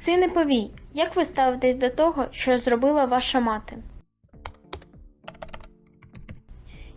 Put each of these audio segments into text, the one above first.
Сине повій, як ви ставитесь до того, що зробила ваша мати?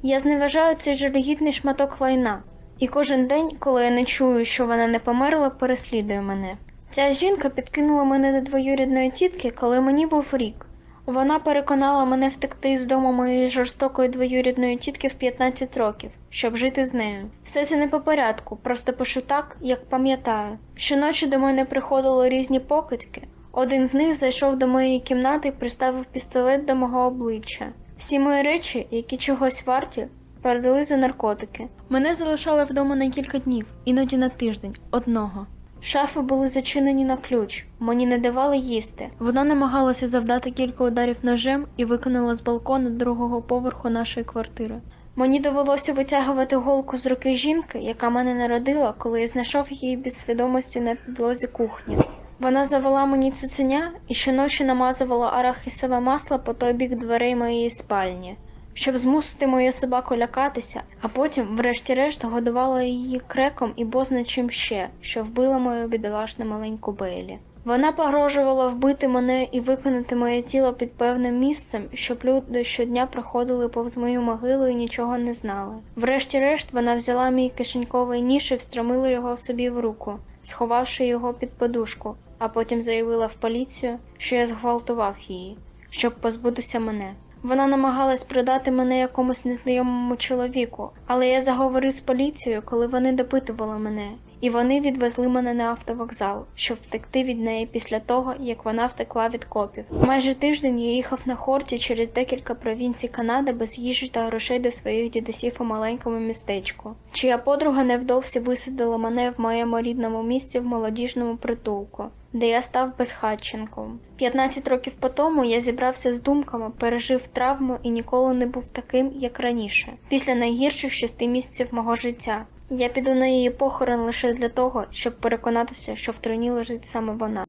Я зневажаю цей жалюгідний шматок лайна, і кожен день, коли я не чую, що вона не померла, переслідує мене. Ця жінка підкинула мене до двоюрідної тітки, коли мені був рік. Вона переконала мене втекти з дому моєї жорстокої двоюрідної тітки в 15 років, щоб жити з нею. Все це не по порядку, просто пишу так, як пам'ятаю. Щоночі до мене приходили різні покидьки. Один з них зайшов до моєї кімнати і приставив пістолет до мого обличчя. Всі мої речі, які чогось варті, передали за наркотики. Мене залишали вдома на кілька днів, іноді на тиждень, одного. Шафи були зачинені на ключ, мені не давали їсти. Вона намагалася завдати кілька ударів ножем і виконала з балкону другого поверху нашої квартири. Мені довелося витягувати голку з руки жінки, яка мене народила, коли я знайшов її без свідомості на підлозі кухні. Вона завела мені цуценя і щоночі намазувала арахісове масло по той бік дверей моєї спальні, щоб змусити мою собаку лякатися, а потім, врешті-решт, годувала її креком і бозна чим ще, що вбила мою бідолашну маленьку Бейлі. Вона погрожувала вбити мене і виконати моє тіло під певним місцем, щоб люди щодня проходили повз мою могилу і нічого не знали. Врешті-решт, вона взяла мій кишеньковий ніж і встромила його собі в руку, сховавши його під подушку, а потім заявила в поліцію, що я зґвалтував її, щоб позбутися мене. Вона намагалась продати мене якомусь незнайомому чоловіку, але я заговорив з поліцією, коли вони допитували мене, і вони відвезли мене на автовокзал, щоб втекти від неї після того, як вона втекла від копів. Майже тиждень я їхав на хорті через декілька провінцій Канади без їжі та грошей до своїх дідусів у маленькому містечку, чия подруга невдовзі висадила мене в моєму рідному місті в молодіжному притулку де я став безхатченком. 15 років по тому я зібрався з думками, пережив травму і ніколи не був таким, як раніше. Після найгірших шести місяців мого життя. Я піду на її похорон лише для того, щоб переконатися, що в троні лежить саме вона.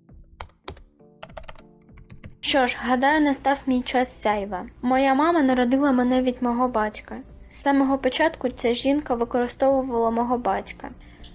Що ж, гадаю, настав мій час сяйва. Моя мама народила мене від мого батька. З самого початку ця жінка використовувала мого батька.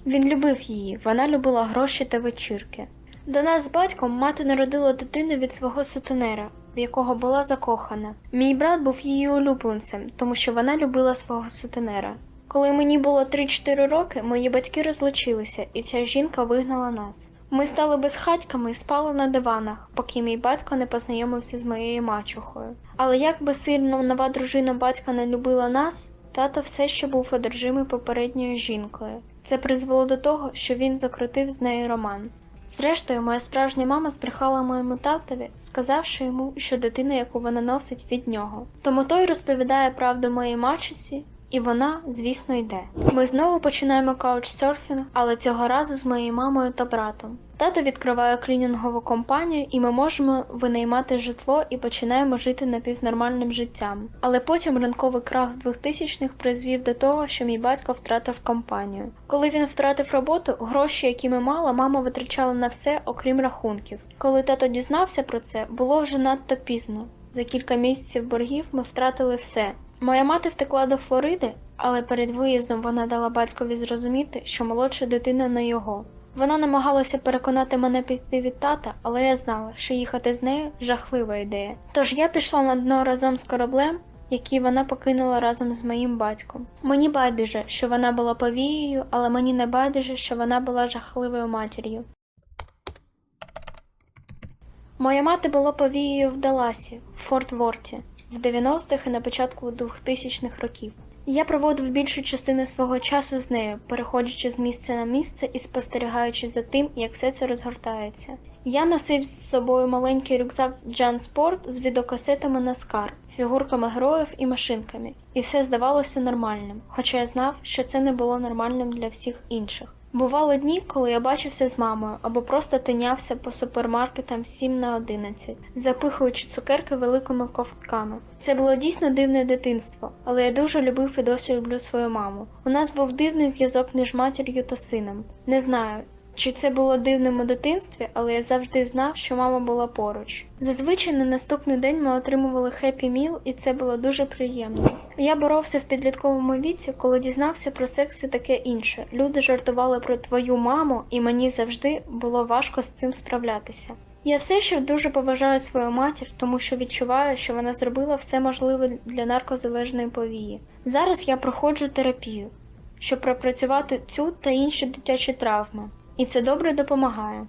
Він любив її, вона любила гроші та вечірки. До нас з батьком мати народила дитину від свого сутенера, в якого була закохана. Мій брат був її улюбленцем, тому що вона любила свого сутенера. Коли мені було 3-4 роки, мої батьки розлучилися, і ця жінка вигнала нас. Ми стали безхатьками і спали на диванах, поки мій батько не познайомився з моєю мачухою. Але як би сильно нова дружина батька не любила нас, тато все ще був одержимий попередньою жінкою. Це призвело до того, що він закрутив з нею роман. Зрештою, моя справжня мама збрехала моєму татові, сказавши йому, що дитина, яку вона носить, від нього. Тому той розповідає правду моїй мачусі, і вона, звісно, йде. Ми знову починаємо каучсерфінг, але цього разу з моєю мамою та братом. Тато відкриває клінінгову компанію, і ми можемо винаймати житло і починаємо жити напівнормальним життям. Але потім ринковий крах 2000-х призвів до того, що мій батько втратив компанію. Коли він втратив роботу, гроші, які ми мали, мама витрачала на все, окрім рахунків. Коли тато дізнався про це, було вже надто пізно. За кілька місяців боргів ми втратили все. Моя мати втекла до Флориди, але перед виїздом вона дала батькові зрозуміти, що молодша дитина не його. Вона намагалася переконати мене піти від тата, але я знала, що їхати з нею жахлива ідея. Тож я пішла на дно разом з кораблем, який вона покинула разом з моїм батьком. Мені байдуже, що вона була повією, але мені не байдуже, що вона була жахливою матір'ю. Моя мати була повією в Даласі, в Форт Ворті, в 90-х і на початку 2000-х років. Я проводив більшу частину свого часу з нею, переходячи з місця на місце і спостерігаючи за тим, як все це розгортається. Я носив з собою маленький рюкзак Спорт з відеокасетами Наскар, фігурками героїв і машинками, і все здавалося нормальним, хоча я знав, що це не було нормальним для всіх інших. Бували дні, коли я бачився з мамою або просто тинявся по супермаркетам 7 на 11, запихуючи цукерки великими ковтками. Це було дійсно дивне дитинство, але я дуже любив і досі люблю свою маму. У нас був дивний зв'язок між матір'ю та сином. Не знаю. Чи це було дивним у дитинстві, але я завжди знав, що мама була поруч. Зазвичай на наступний день ми отримували хеппі міл, і це було дуже приємно. Я боровся в підлітковому віці, коли дізнався про секс і таке інше. Люди жартували про твою маму, і мені завжди було важко з цим справлятися. Я все ще дуже поважаю свою матір, тому що відчуваю, що вона зробила все можливе для наркозалежної повії. Зараз я проходжу терапію, щоб пропрацювати цю та інші дитячі травми, і це добре допомагає.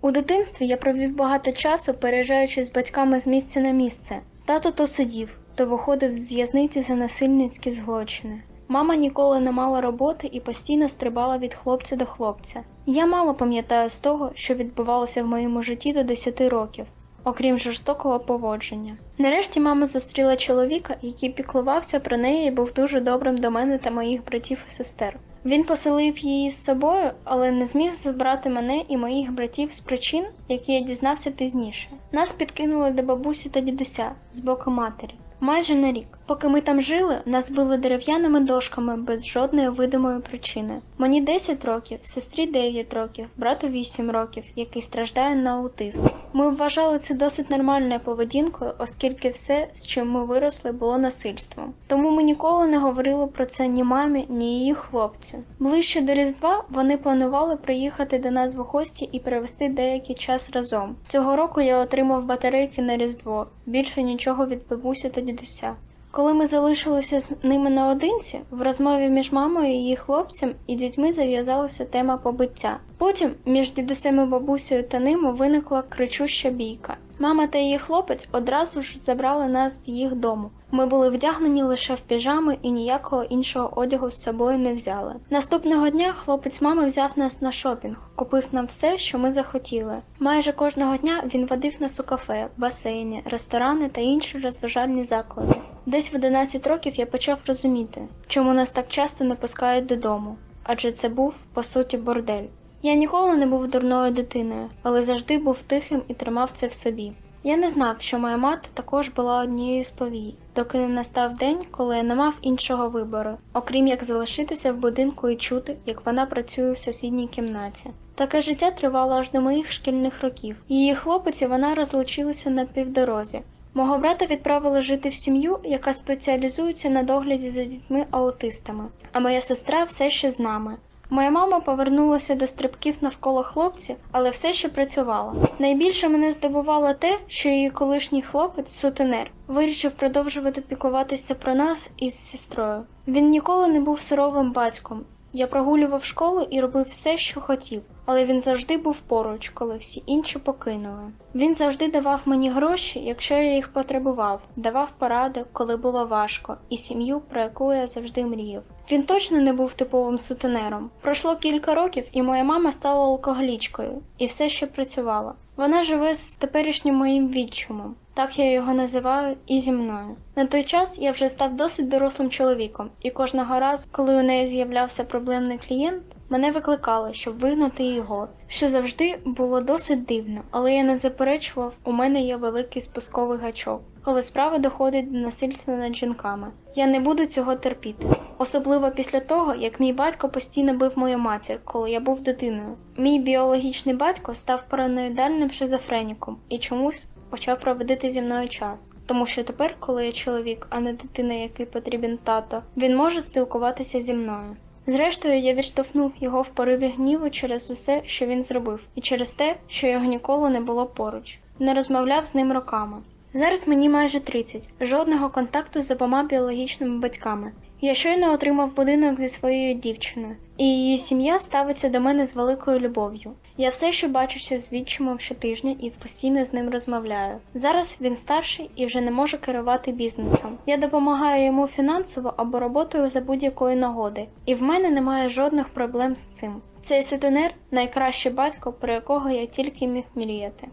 У дитинстві я провів багато часу, переїжджаючи з батьками з місця на місце. Тато то сидів, то виходив з в'язниці за насильницькі злочини. Мама ніколи не мала роботи і постійно стрибала від хлопця до хлопця. Я мало пам'ятаю з того, що відбувалося в моєму житті до 10 років, окрім жорстокого поводження. Нарешті мама зустріла чоловіка, який піклувався про неї і був дуже добрим до мене та моїх братів і сестер. Він поселив її з собою, але не зміг забрати мене і моїх братів з причин, які я дізнався пізніше. Нас підкинули до бабусі та дідуся з боку матері. Майже на рік. Поки ми там жили, нас били дерев'яними дошками без жодної видимої причини. Мені 10 років, сестрі 9 років, брату 8 років, який страждає на аутизм. Ми вважали це досить нормальною поведінкою, оскільки все, з чим ми виросли, було насильством. Тому ми ніколи не говорили про це ні мамі, ні її хлопцю. Ближче до Різдва вони планували приїхати до нас в гості і провести деякий час разом. Цього року я отримав батарейки на Різдво, більше нічого від бабусі та дідуся. Коли ми залишилися з ними наодинці, в розмові між мамою, її хлопцем і дітьми зав'язалася тема побиття. Потім між дідусем і бабусею та ними виникла кричуща бійка. Мама та її хлопець одразу ж забрали нас з їх дому. Ми були вдягнені лише в піжами і ніякого іншого одягу з собою не взяли. Наступного дня хлопець мами взяв нас на шопінг, купив нам все, що ми захотіли. Майже кожного дня він водив нас у кафе, басейни, ресторани та інші розважальні заклади. Десь в 11 років я почав розуміти, чому нас так часто не пускають додому, адже це був по суті бордель. Я ніколи не був дурною дитиною, але завжди був тихим і тримав це в собі. Я не знав, що моя мати також була однією з повій, доки не настав день, коли я не мав іншого вибору, окрім як залишитися в будинку і чути, як вона працює в сусідній кімнаті. Таке життя тривало аж до моїх шкільних років. Її хлопець і вона розлучилися на півдорозі. Мого брата відправили жити в сім'ю, яка спеціалізується на догляді за дітьми-аутистами, а моя сестра все ще з нами. Моя мама повернулася до стрибків навколо хлопців, але все ще працювала. Найбільше мене здивувало те, що її колишній хлопець, сутенер, вирішив продовжувати піклуватися про нас із сестрою. Він ніколи не був суровим батьком. Я прогулював школу і робив все, що хотів, але він завжди був поруч, коли всі інші покинули. Він завжди давав мені гроші, якщо я їх потребував, давав поради, коли було важко, і сім'ю, про яку я завжди мріяв. Він точно не був типовим сутенером. Пройшло кілька років, і моя мама стала алкоголічкою, і все ще працювала. Вона живе з теперішнім моїм відчумом. Так я його називаю і зі мною. На той час я вже став досить дорослим чоловіком, і кожного разу, коли у неї з'являвся проблемний клієнт, мене викликали, щоб вигнати його, що завжди було досить дивно, але я не заперечував, у мене є великий спусковий гачок. Коли справа доходить до насильства над жінками, я не буду цього терпіти. Особливо після того, як мій батько постійно бив мою матір, коли я був дитиною. Мій біологічний батько став параноїдальним шизофреніком і чомусь почав проводити зі мною час. Тому що тепер, коли я чоловік, а не дитина, який потрібен тато, він може спілкуватися зі мною. Зрештою, я відштовхнув його в пориві гніву через усе, що він зробив, і через те, що його ніколи не було поруч, не розмовляв з ним роками. Зараз мені майже 30, жодного контакту з обома біологічними батьками. Я щойно отримав будинок зі своєю дівчиною, і її сім'я ставиться до мене з великою любов'ю. Я все ще бачуся з відчимом щотижня і постійно з ним розмовляю. Зараз він старший і вже не може керувати бізнесом. Я допомагаю йому фінансово або роботою за будь-якої нагоди, і в мене немає жодних проблем з цим. Цей сутенер найкращий батько, про якого я тільки міг мріяти.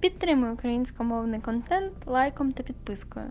Підтримуй українськомовний контент лайком та підпискою.